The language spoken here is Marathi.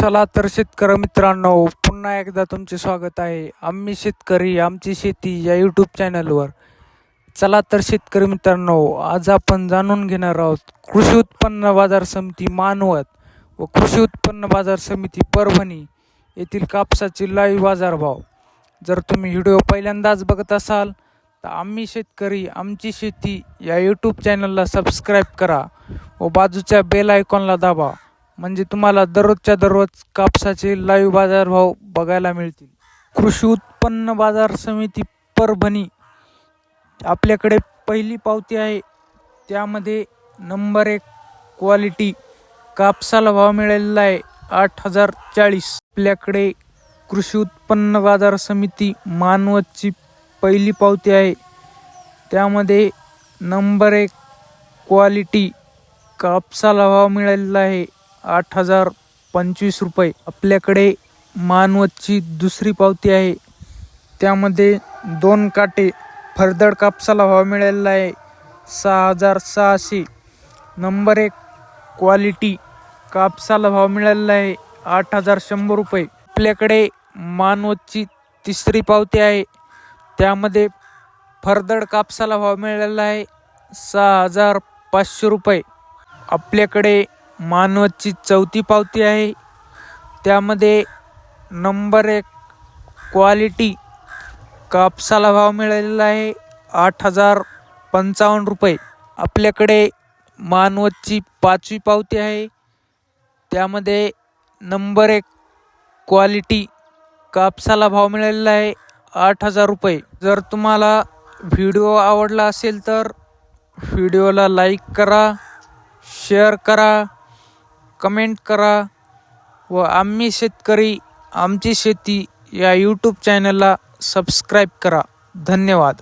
चला तर शेतकरी मित्रांनो पुन्हा एकदा तुमचे स्वागत आहे. आम्ही शेतकरी आमची शेती या यूट्यूब चॅनलवर चला तर शेतकरी मित्रांनो आज आपण जाणून घेणार आहोत कृषी उत्पन्न बाजार समिती मानवत व कृषी उत्पन्न बाजार समिती परभणी येथील कापसाचे लाईव्ह बाजारभाव. जर तुम्ही व्हिडिओ पहिल्यांदाच बघत असाल तर आम्ही शेतकरी आमची शेती या यूट्यूब चॅनलला सबस्क्राईब करा व बाजूच्या बेल आयकॉनला दाबा. म्हणजे तुम्हाला दररोजच्या दररोज कापसाचे लाईव्ह बाजारभाव बघायला मिळतील. कृषी उत्पन्न बाजार समिती परभणी आपल्याकडे पहिली पावती आहे. त्यामध्ये नंबर एक क्वालिटी कापसाला भाव मिळालेला आहे आठ हजार चाळीस. आपल्याकडे कृषी उत्पन्न बाजार समिती मानवतची पहिली पावती आहे. त्यामध्ये नंबर एक क्वालिटी कापसाला भाव मिळालेला आहे आठ हजार पंचवीस रुपये आपल्याकडे मानवतची दुसरी पावती आहे. त्यामध्ये दोन काटे फरदड कापसाला भाव मिळालेला आहे. सहा हजार सहाशे. नंबर एक क्वालिटी कापसाला भाव मिळालेला आहे. आठ हजार शंभर रुपये. आपल्याकडे मानवतची तिसरी पावती आहे. त्यामध्ये फरदड कापसाला भाव मिळालेला आहे. सहा हजार पाचशे रुपये. आपल्याकडे मानवतची चौथी पावती आहे. त्यामध्ये नंबर एक क्वालिटी कापसाला भाव मिळालेला आहे. आठ हजार पंचावन्न रुपये. आपल्याकडे मानवतची पाचवी पावती आहे. त्यामध्ये नंबर एक क्वालिटी कापसाला भाव मिळालेला आहे. आठ हजार रुपये. जर तुम्हाला व्हिडिओ आवडला असेल तर व्हिडिओला लाईक करा शेअर करा. कमेंट करा व आम्ही शेतकरी आमची शेती या यूट्यूब चॅनलला सबस्क्राईब करा. धन्यवाद.